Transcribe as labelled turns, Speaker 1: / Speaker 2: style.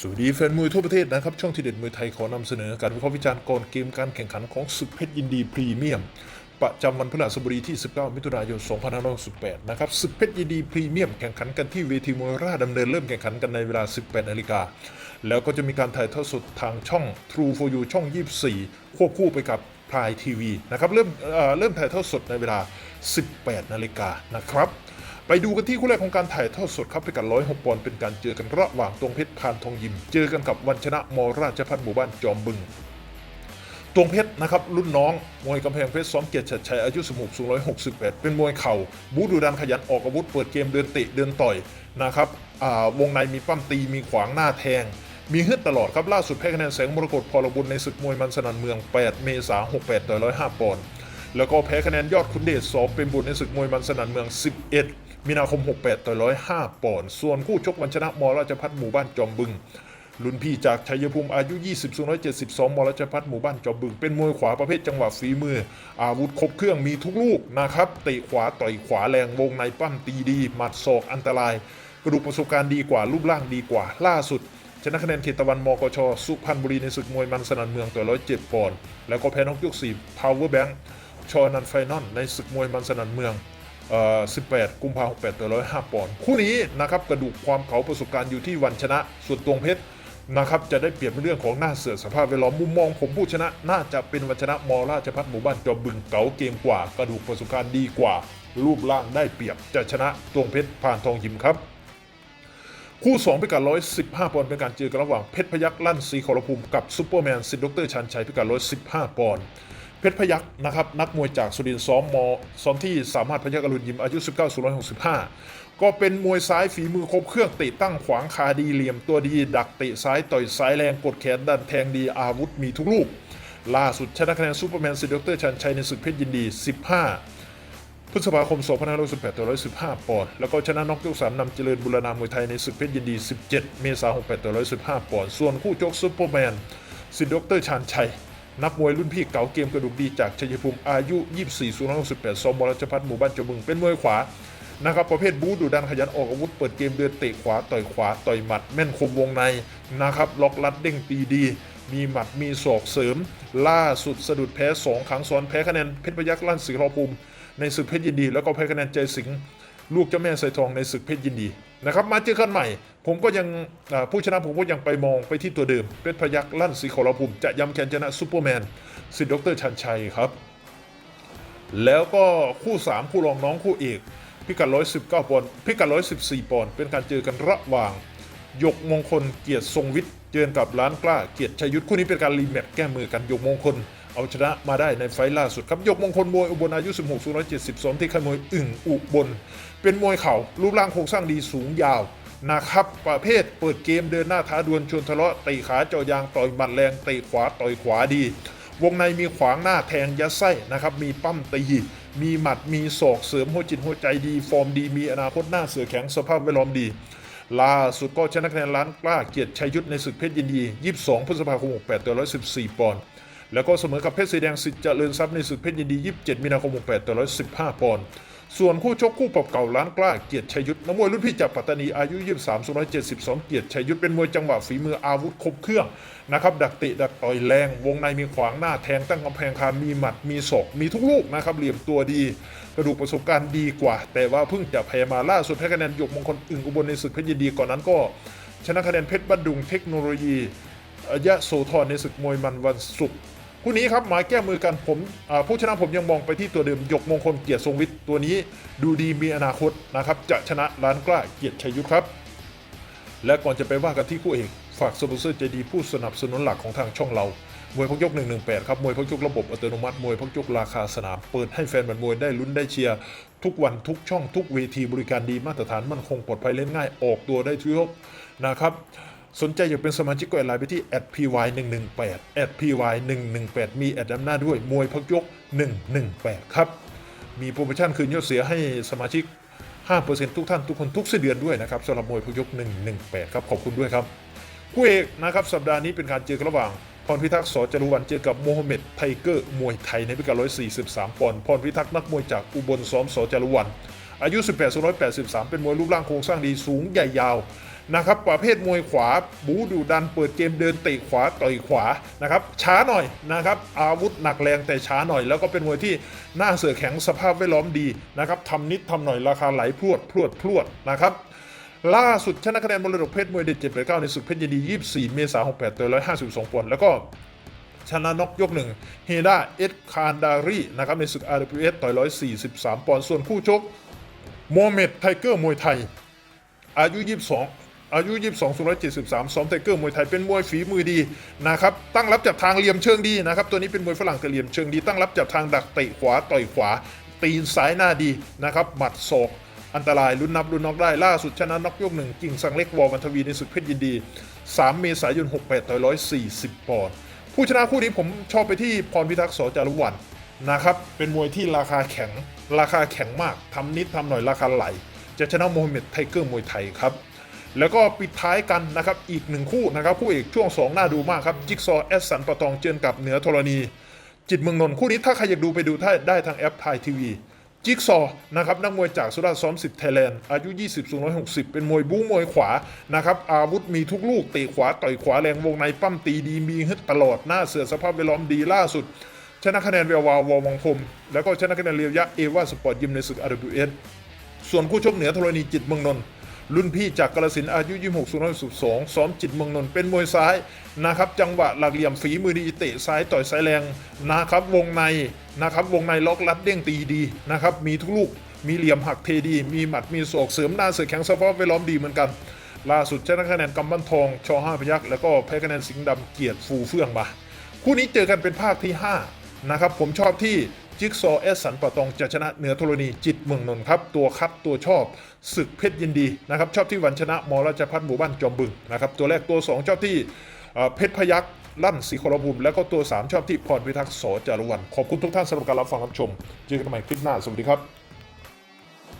Speaker 1: สวัสดีแฟนมวยทั่วประเทศนะครับ ช่องทีเด็ดมวยไทยขอนำเสนอการวิเคราะห์วิจารณ์ก่อนเกมการแข่งขันของศึกเพชรยินดีพรีเมียม ประจำวันพฤหัสบดีที่ 19 มิถุนายน 2568 นะครับศึกเพชรยินดีพรีเมียมแข่งขันกันที่เวทีมวยราชดำเนินเริ่มแข่งขันกันในเวลา 18 นาฬิกา แล้วก็จะมีการถ่ายทอดสดทางช่อง True for You ช่อง 24 ควบคู่ไปกับพายทีวีนะครับเริ่มเเริ่มถ่ายทอดสดในเวลา 18 นาฬิกานะครับ ไปดูกันที่คู่แรกของการถ่ายทอดสดครับไปกัน106ปอนด์เป็นการเจอกันระหว่างตวงเพชรพานทองยิม เจอกันกับวันชนะมอราชพัฒน์หมู่บ้านจอมบึงตวงเพชรนะครับรุ่นน้องมวยกำแพงเพชรซ้อมเกียรติชัดชัยอายุ 16สูง168เป็นมวยเข่า บูดูดันขยันออกอาวุธเปิดเกมเดินเตะเดินต่อยนะครับวงในมีปั้มตีมีขวางหน้าแทง มีฮึดตลอดครับล่าสุดแพ้คะแนนแสงมรกตพลบุญในศึกมวยมันสนันเมือง 8 เมษายน68ต่อ105ปอนด์แล้วก็แพ้คะแนนยอดคุณเดชสอบเป็นบุญในศึกมวยมันสนันเมือง 11 มีนาคม 68 ต่อ 105 ปอนด์ ส่วนคู่ชกวันชนะมราชพัฒหมู่บ้านจอมบึง รุ่นพี่จากชัยภูมิอายุ 20สูง172มรชพัฒหมู่บ้านจอมบึง เป็นมวยขวาประเภทจังหวะฝีมือ อาวุธครบเครื่องมีทุกลูกนะครับ เตะขวาต่อยขวาแรงวงในปั้มตีดี หมัดศอกอันตราย กระดูกประสบการณ์ดีกว่ารูปร่างดีกว่า ล่าสุดชนะคะแนนเขตตะวันมกช สุพรรณบุรีในศึกมวยมันสนันเมืองต่อ107 ปอนด์ แล้วก็แพ้นกยก4 Power Bank ชอนันไฟนอลในศึกมวยมันสนันเมือง 18 กุมภาพันธ์6 8 105 ปอนด์คู่นี้นะครับกระดูกความเขาประสบการณ์อยู่ที่วันชนะ ส่วนตวงเพชรนะครับจะได้เปรียบในเรื่องของหน้าเสือสภาพแวดล้อมมุมมองผมผู้ชนะ น่าจะเป็นวันชนะมอราชพัฒหมู่บ้านจอมบึงเก๋าเกมกว่า กระดูกประสบการณ์ดีกว่า รูปร่างได้เปรียบจะชนะตวงเพชรผ่านทองยิมครับ คู่2พิกัด115 ปอนด์เป็นการเจอกันระหว่างเพชรพยักลั่นศรีขอรภูมิกับซูเปอร์แมนสิทธิ์ดรชันชัยพิกัด115 ปอนด์ เพชรพยักนะครับนักมวยจากสุรินทร์ซ้อมมอซ้อมที่สามารถพยักอรุณยิมอายุ 19สูง165 ก็เป็นมวยซ้ายฝีมือครบเครื่องเตะตั้งขวางคาดีเหลี่ยมตัวดี ดักเตะซ้ายต่อยซ้ายแรงกดแขนดันแทงดีอาวุธมีทุกลูก ล่าสุดชนะคะแนนซูเปอร์แมนสิทธิ์ดรชันชัยในศึกเพชรยินดี 15 พฤษภาคม 2518ต่อ115 ปอนด์แล้วก็ชนะน็อกยก3นำเจริญบุรณามวยไทยในศึกเพชรยินดี 17 เมษายน68ต่อ115 ปอนด์ส่วนคู่ชกซุปเปอร์แมนสิทธิ์ดรชานชัย นักมวยรุ่นพี่เก่าเกมกระดูกดีจากชัยภูมิอายุ 24สูง168ซอมบรัชพัฒน์หมู่บ้านจมึงเป็นมวยขวานะครับประเภทบู๊ดุดันขยันออกอาวุธเปิดเกมเดินเตะขวาต่อยขวาต่อยหมัด แม่นคมวงในนะครับล็อกลัดเด้งตีดี มีหมัดมีศอกเสริม ล่าสุดสะดุดแพ้สองครั้งซ้อนแพ้คะแนนเพชรพยักลั่นศรีรอภูมิในศึกเพชรยินดี แล้วก็แพ้คะแนนใจสิงห์ ลูกเจ้าแม่ไซทองในศึกเพชรยินดีนะครับมาเจอกันใหม่ ผมก็ยังผู้ชนะผมก็ยังไปมองไปที่ตัวเดิมเพชรพยักษ์ลั่นศรีขอรภูมิจะย้ำแคนชนะซูเปอร์แมนสิทธิ์ดรชันชัยครับ แล้วก็คู่ 3 คู่รองน้องคู่เอกพิกัด 119 ปอนด์พิกัด 114 ปอนด์เป็นการเจอกันระหว่างยกมงคลเกียรติทรงวิทย์เจอกับร้านกล้าเกียรติชัยยุทธคู่นี้เป็นการรีแมตช์แก้มือกันยกมงคล เอาชนะมาได้ในไฟล่าสุดครับยกมงคลมวยอุบลอายุ 16สูง172 ที่ค่ายมวยอึ่งอุบล เป็นมวยเข่ารูปร่างโครงสร้างดีสูงยาวนะครับ ประเภทเปิดเกมเดินหน้าท้าดวลชวนทะเลาะตะขาเจาะยางต่อยหมัดแรงตะขวาต่อยขวาดี วงในมีขวางหน้าแทงยัดไส้นะครับมีปั้มตีมีหมัดมีศอกเสริมหัวจิตหัวใจดี ฟอร์มดี มีอนาคตหน้าเสือแข็งสภาพแวดล้อมดีล่าสุดก็ชนะคะแนนล้านกล้าเกียรติชัยยุทธในศึกเพชรยินดี 22 พฤษภาคม 68ต่อ114 ปอนด์ แล้วก็เสมอกับเพชรสีแดงสิทธิ์เจริญทรัพย์ในศึกเพชรยินดี 27 มีนาคม 68ต่อ115 ปอนด์ส่วนคู่ชกคู่ปรับเก่าล้านกล้าเกียรติชัยยุทธนักมวยรุ่นพี่จากปัตตานีอายุ 23สูง172 เกียรติชัยยุทธเป็นมวยจังหวะฝีมืออาวุธครบเครื่องนะครับดักเตะดักต่อยแรง วงในมีขวางหน้าแทงตั้งกำแพงคามีหมัดมีศอกมีทุกลูกนะครับเหลี่ยมตัวดีกระดูกประสบการณ์ดีกว่า แต่ว่าเพิ่งจะแพ้มาล่าสุดแพ้คะแนนยกมงคลอึ่งอุบลในศึกเพชรยินดีก่อนนั้นก็ชนะคะแนนเพชรบันดุงเทคโนโลยียะโสธรในศึกมวยมันวันศุกร์ คู่นี้ครับหมายแก้มือกันผมผู้ชนะผมยังมองไปที่ตัวเดิมยกมงคลเกียรติทรงวิทย์ตัวนี้ดูดีมีอนาคตนะครับจะชนะล้านกล้าเกียรติชัยยุทธครับ และก่อนจะไปว่ากันที่คู่เอกฝากสปอนเซอร์ใจดีผู้สนับสนุนหลักของทางช่องเรามวยพักยก 118 ครับ มวยพักยกระบบอัตโนมัติ มวยพักยกราคาสนาม เปิดให้แฟนบันมวยได้ลุ้นได้เชียร์ ทุกวันทุกช่องทุกเวทีบริการดีมาตรฐานมั่นคงปลอดภัยเล่นง่ายออกตัวได้ทุกยกนะครับ สนใจอยากเป็นสมาชิกก็แอดไลน์ไปที่ @py 118 @py 118 มีแอดนำหน้าด้วยมวยพักยก 118 ครับ มีโปรโมชั่นคืนยอดเสียให้สมาชิก 5%ทุกท่านทุกคนทุกสิ้นเดือนด้วยนะครับสำหรับมวยพักยก 118 ครับขอบคุณด้วยครับคู่เอกนะครับสัปดาห์นี้เป็นการเจอกันระหว่างพรพิทักษ์สจารุวันเจอกับโมฮัมเหม็ดไทเกอร์มวยไทยในพิกัด 143 ปอนด์พรพิทักษ์นักมวยจากอุบลซ้อมสจารุวันอายุ 18 183 เป็นมวยรูปร่างโครงสร้างดีสูงใหญ่ยาว นะครับประเภทมวยขวาบูดูดันเปิดเกมเดินเตะขวาต่อยขวานะครับช้าหน่อยนะครับอาวุธหนักแรงแต่ช้าหน่อย แล้วก็เป็นมวยที่หน้าเสือแข็งสภาพแวดล้อมดีนะครับทำนิดทำหน่อยราคาไหลพรวดพรวดพรวดนะครับล่าสุดชนะคะแนนมรดกเพชรมวยเด็ด7 8 9ในศึกเพชรยินดี 24 เมษายน 68ตัว152ปอนด์แล้วก็ชนะน็อกยกหนึ่งเฮดาเอ็ดคานดารีนะครับในศึก RWS ต่อย 143 ปอนด์ส่วนคู่ชกโมเมดไทเกอร์มวยไทย อายุ 22 อายุ 22สูง173ซ้อมไทเกอร์มวยไทยเป็นมวยฝีมือดีนะครับตั้งรับจับทางเหลี่ยมเชิงดีนะครับตัวนี้เป็นมวยฝรั่งแต่เหลี่ยมเชิงดีตั้งรับจับทางดักเตะขวาต่อยขวา ตีนซ้ายหน้าดีนะครับหมัดศอกอันตรายลุ้นนับลุ้นน็อกได้ล่าสุดชนะน็อกยกหนึ่งกิ่งสังเล็กวอลวันทวีในศึกเพชรยินดี 3 เมษายน 68ต่อย140ปอนด์ผู้ชนะคู่นี้ผมชอบไปที่พรพิทักษ์สจารุวรรณนะครับเป็นมวยที่ราคาแข็งราคาแข็งมากทำนิดทำหน่อยราคาไหล จะชนะโมฮัมเหม็ดไทเกอร์มวยไทยครับ แล้วก็ปิดท้ายกันนะครับอีกหนึ่งคู่นะครับคู่เอกช่วง2น่าดูมากครับ จิ๊กซอแอสสันปะตองเจอกับเหนือธรณี จิตเมืองนนท์คู่นี้ถ้าใครอยากดูไปดูได้ได้ทางแอปไทยทีวีจิ๊กซอนะครับนักมวยจากสุราษฎร์ซ้อมสิทธิ์ไทยแลนด์อายุ 20สูง160 เป็นมวยบู๊มวยขวานะครับอาวุธมีทุกลูกเตะขวาต่อยขวาแรงวงในปั้มตีดีมีฮึดตลอดหน้าเสือสภาพแวดล้อมดีล่าสุด ชนะคะแนนเวลวาวอวังพรมแล้วก็ชนะคะแนนเรียวยะเอวาสปอร์ตยิมในศึก RWS ส่วนคู่ชกเหนือธรณีจิตเมืองนนท์ รุ่นพี่จากกาลสินอายุ26สูง112ซ้อมจิตเมืองนนท์เป็นมวยซ้ายนะครับ จังหวะหลักเหลี่ยมฝีมือดีเตะซ้ายต่อยซ้ายแรงนะครับวงในนะครับวงในล็อกลัดเด้งตีดีนะครับมีทุกลูกมีเหลี่ยมหักเทดี มีหมัดมีศอกเสริมหน้าเสือแข็งสปอร์ตไปล้อมดีเหมือนกัน ล่าสุดชนะคะแนนกำบันทองชอห้าพยักแล้วก็แพ้คะแนนสิงห์ดำเกียรติฟูเฟื่องมาคู่นี้เจอกันเป็นภาคที่5นะครับผมชอบที่ จิ๊กซอเอสสันปะตองจะชนะเหนือธรณีจิตเมืองนนท์ครับ ตัวคัดตัวชอบศึกเพชรยินดีนะครับ ชอบที่วันชนะมราชพัฒน์หมู่บ้านจอมบึงนะครับ ตัวแรกตัว 2 ชอบที่เอ่เพชรพยักลั่นสีโครภูมิแล้วก็ตัว 3 ชอบที่พรพิทักษ์สจารุวันขอบคุณทุกท่านสำหรับการรับฟังรับชมเจอกันใหม่คลิปหน้าสวัสดีครับ